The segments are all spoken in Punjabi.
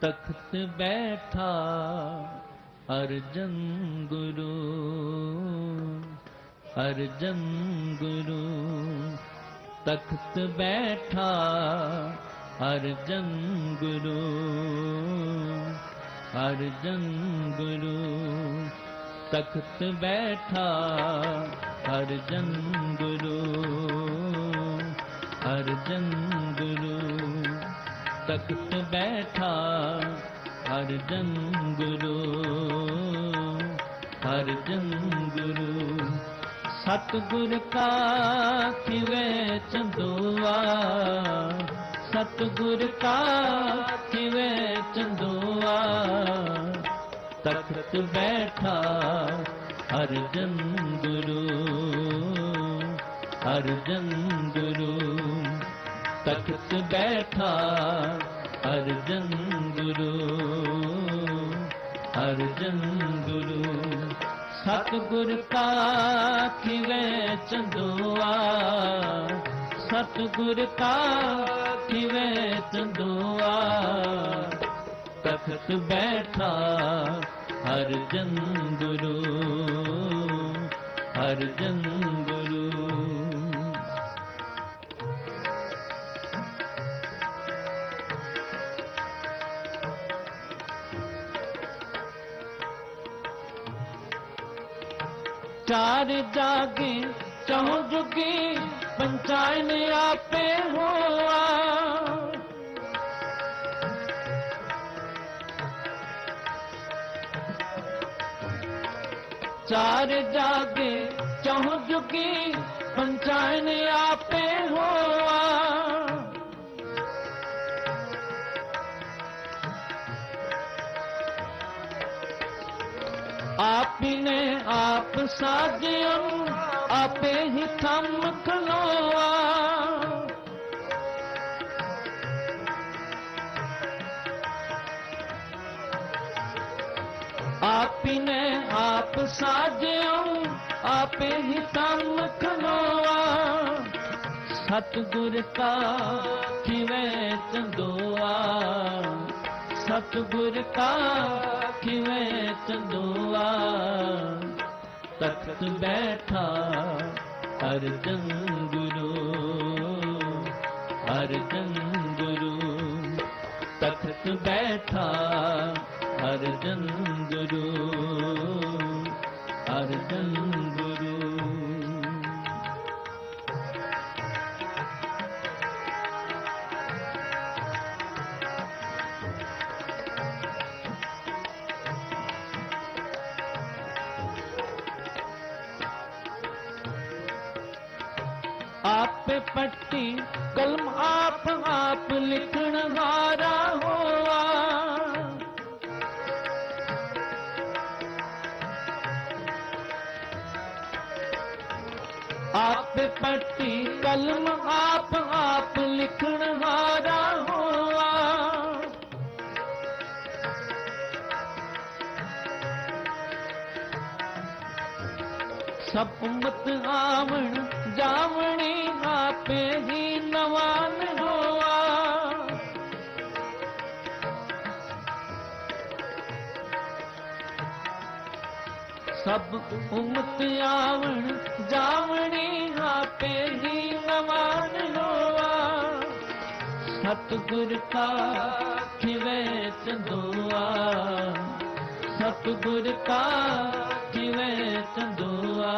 ਤਖਤ ਬੈਠਾ ਅਰਜਨ ਗੁਰੂ ਅਰਜਨ ਗੁਰੂ ਤਖਤ ਬੈਠਾ ਅਰਜਨ ਗੁਰੂ ਅਰਜਨ ਗੁਰੂ ਤਖਤ ਬੈਠਾ ਅਰਜਨ ਗੁਰੂ ਅਰਜਨ ਗੁਰੂ ਤਖਤ ਬੈਠਾ ਅਰਜਨ ਗੁਰੂ ਅਰਜਨ ਗੁਰੂ ਸਤਿਗੁਰ ਕਾ ਕਿਵੇ ਚੰਦੋਆ ਸਤਿਗੁਰ ਕਾ ਕਿਵੇ ਚੰਦੋਆ ਤਖਤ ਬੈਠਾ ਅਰਜਨ ਗੁਰੂ ਅਰਜਨ ਗੁਰੂ ਤਖਤ ਬੈਠਾ ਅਰਜਨ ਗੁਰੂ ਅਰਜਨ ਗੁਰੂ ਸਤਿਗੁਰ ਕਾ ਕਿਵੇ ਚੰਦੋਆ ਸਤਿਗੁਰ ਕਾ ਕਿਵੇ ਚੰਦੋਆ ਤਖਤ ਬੈਠਾ ਅਰਜਨ ਗੁਰੂ ਅਰਜਨ ਗੁਰੂ ਚਾਰ ਜਾਗੇ ਚਹੁ ਜੁਗੀ ਪੰਚਾਇਨ ਆਪੇ ਹੋਆ। ਚਾਰ ਜਾਗੇ ਚਹੁ ਜੁਗੀ ਪੰਚਾਇਨ ਆਪੀ ਨੇ ਆਪ ਸਾਜਿਓ ਆਪੇ ਹੀ ਥੰਮ ਖਲੋਆ ਆਪੀ ਨੇ ਆਪ ਸਾਜਿਓ ਆਪੇ ਹੀ ਥੰਮ ਖਲੋਆ ਸਤਿਗੁਰ ਕਾ ਕਿਵੇਂ ਚੰਦੋਆ ਸਤਿਗੁਰ ਕਾ ਕਿਵੇਂ ਚੰਦੋਆ ਤਖਤ ਬੈਠਾ ਅਰਜਨ ਗੁਰੂ ਅਰਜਨ ਗੁਰੂ ਤਖਤ ਬੈਠਾ ਅਰਜਨ ਗੁਰੂ ਅਰਜਨ ਗੁਰੂ ਪੱਟੀ, ਕਲਮ ਆਪ ਆਪ ਲਿਖਣ ਵਾਰਾ ਹੋਆ। ਆਪੇ ਪੱਟੀ, ਕਲਮ ਆਪ ਆਪ ਲਿਖਣ ਵਾਰਾ ਸਭ ਉਮਤ ਆਵਣ, ਜਾਵਣੀ ਆਪੇ ਹੀ ਨਵਾਨ ਹੋਆ। ਸਭ ਉਮਤ ਆਵਣ, ਜਾਵਣੀ ਆਪੇ ਹੀ ਨਵਾਨ ਹੋਆ। ਸਤਿਗੁਰ ਕਾ ਕਿਵੇਂ ਚੰਦੋਆ, ਸਤਿਗੁਰ ਕਾ ਕਿਵੇਂ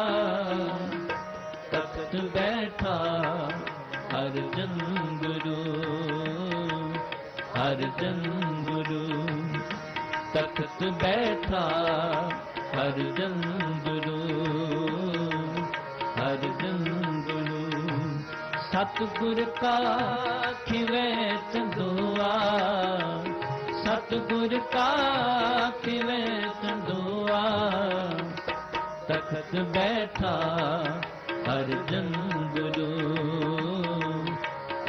ਤਖਤ ਬੈਠਾ ਅਰਜਨ ਗੁਰੂ ਅਰਜਨ ਗੁਰੂ ਤਖਤ ਬੈਠਾ ਅਰਜਨ ਗੁਰੂ ਅਰਜਨ ਗੁਰੂ ਸਤਿਗੁਰ ਕਾ ਕਿਵੇਂ ਚੰਦੋਆ ਸਤਿਗੁਰ ਕਾ ਕਿਵੇਂ ਚੰਦੋਆ ਤਖਤ ਬੈਠਾ ਅਰਜਨ ਗੁਰੂ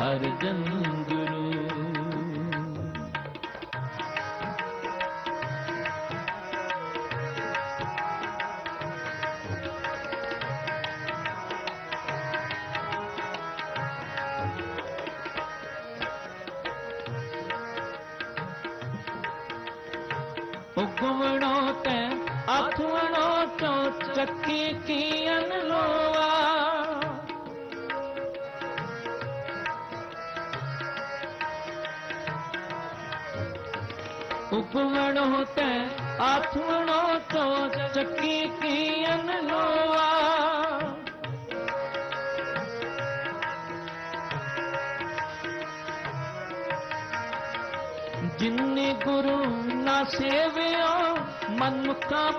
ਅਰਜਨ ਗੁਰੂ ਚੱਕੀ ਕੀਨ ਲੋਆ। ਉਪਵਣੋ ਤੈ ਆਥਵਣੋ ਤੋ ਚੱਕੀ ਕੀਨ ਲੋਆ। ਜਿਨਨੇ ਗੁਰੂ ਨਾ ਸੇਵਿਓ ਮਨ ਮੁਕਤਾ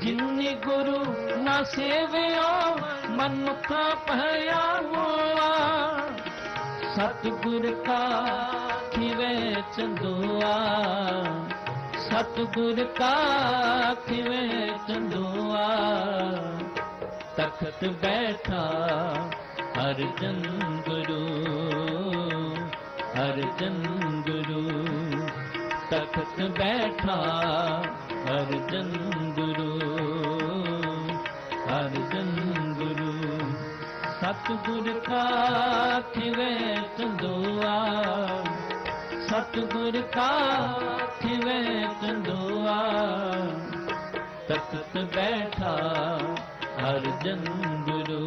ਜਿਨਨੇ ਗੁਰੂ ਨਾ ਸੇਵਿਓ, ਮਨ ਮੁਕਤਾ ਭਇਆ ਮੋਆ ਸਤਿਗੁਰ ਕਾ ਖਿਵੇ ਚੰਦੋਆ। ਸਤਿਗੁਰ ਕਾ ਖਿਵੇ ਚੰਦੋਆ। ਤਖਤ ਬੈਠਾ ਹਰ ਗੁਰੂ ਹਰ ਗੁਰੂ ਤਖਤ ਬੈਠਾ ਹਰ ਜਨ ਗੁਰੂ ਸਤਿਗੁਰ ਕਾ ਖਿਵੇ ਚੰਦੋਆ ਸਤਿਗੁਰ ਕਾ ਖਿਵੇ ਚੰਦੋਆ ਤਖਤ ਬੈਠਾ ਹਰ ਗੁਰੂ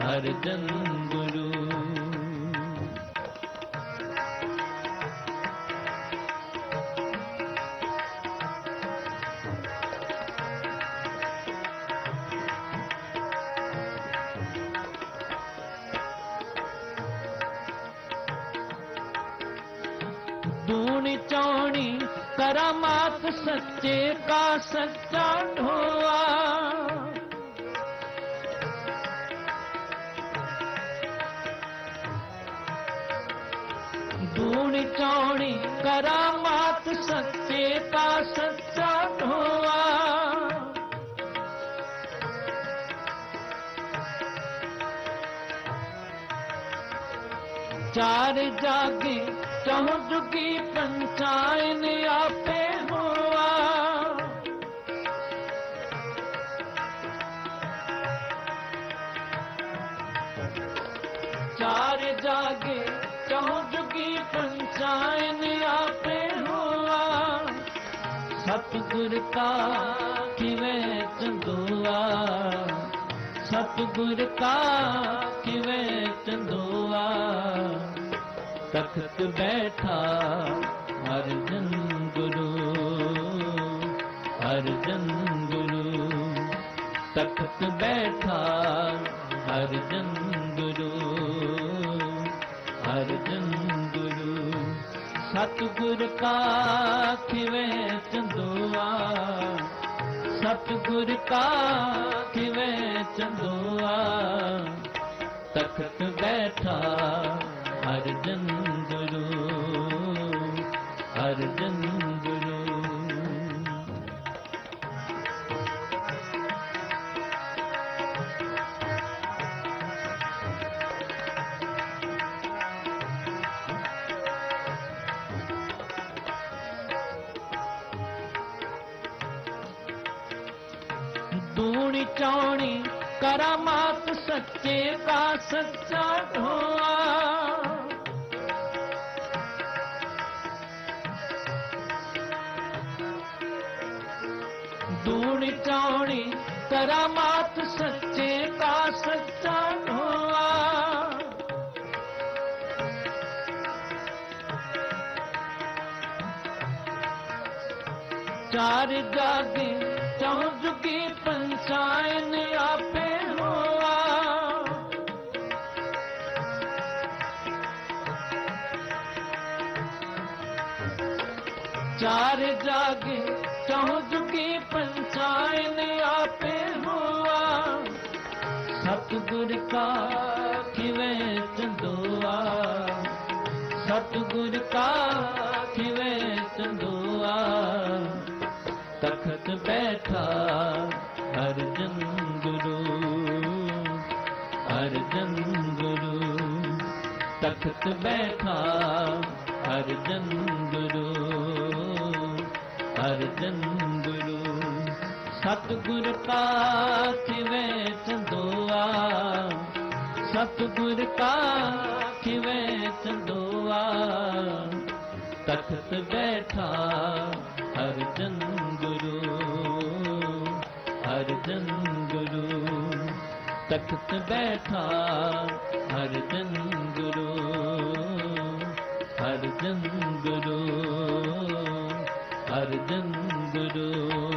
ਹਰ ਜਨ ਗੁਰੂ ਦੂਣੀ ਚੌਣੀ ਕਰਾਮਾਤ ਸੱਚੇ ਕਾ ਸੱਚਾ ਢੋਆ। ਦੂਣੀ ਚੌਣੀ ਕਰਮਾਤ ਸੱਚੇ ਕਾ ਸੱਚਾ ਢੋਆ। ਚਾਰ ਜਾਗੇ, ਚਹੁ ਜੁਗੀ ਪੰਚਾਇਨ ਆਪੇ ਹੋਆ। ਚਾਰ ਜਾਗੇ, ਚਹੁ ਜੁਗੀ ਪੰਚਾਇਨ ਆਪੇ ਹੋਆ। ਸਤਿਗੁਰ ਕਾ ਕਿਵੇਂ ਚੰਦੋਆ। ਸਤਿਗੁਰ ਕਾ ਕਿਵੇਂ ਚੰਦੋਆ, ਤਖਤ ਬੈਠਾ ਹਰ ਗੁਰੂ ਹਰ ਗੁਰੂ, ਤਖਤ ਬੈਠਾ ਹਰ ਗੁਰੂ ਹਰ ਗੁਰੂ, ਸਤਿਗੁਰ ਕਾ ਖਿਵੇ ਚੰਦੋਆ, ਸਤਿਗੁਰ ਕਾ ਖਿਵੇ ਚੰਦੋਆ ਤਖਤ ਬੈਠਾ ਹਰ ਜਨ ਗੁਰੂ ਹਰ ਗੁਰੂ। ਦੂਣੀ ਚਾਣੀ ਕਰਾਮਾਤ ਸੱਚੇ ਦਾ ਸੱਚਾ ਢੋਆ ਦੂਣੀ ਚੌਣੀ ਕਰਾਮਾਤ ਸੱਚੇ ਦਾ ਸੱਚਾ ਢੋਆ ਚਾਰ ਜਾਗੇ ਚੌ ਜੁਗੀ ਪੰਚਾਇਨ ਚਾਰ ਜਾਗੇ, ਚੌ ਜੁਗੀ ਪੰਚਾਇਨ ਆਪੇ ਹੋਆ। ਸਤਿਗੁਰ ਕਾ ਕਿਵੇਂ ਚੰਦੋਆ? ਸਤਿਗੁਰ ਕਾ ਕਿਵੇਂ ਚੰਦੋਆ? ਤਖਤ ਬੈਠਾ ਹਰ ਜਨ ਗੁਰੂ ਹਰ ਜਨ ਗੁਰੂ। ਤਖਤ ਬੈਠਾ ਹਰ ਜਨ ਗੁਰੂ ਹਰ ਜਨ ਗੁਰੂ ਸਤਿਗੁਰ ਕਾ ਕਿਵੇਂ ਚੰਦੋਆ ਸਤਿਗੁਰ ਕਾ ਕਿਵੇਂ ਚੰਦੋਆ ਤਖਤ ਬੈਠਾ ਹਰ ਜਨ ਗੁਰੂ ਹਰ ਗੁਰੂ ਤਖਤ ਬੈਠਾ ਹਰ ਗੁਰੂ ਹਰ ਜਨ ਗੁਰੂ अर्जुन गुरु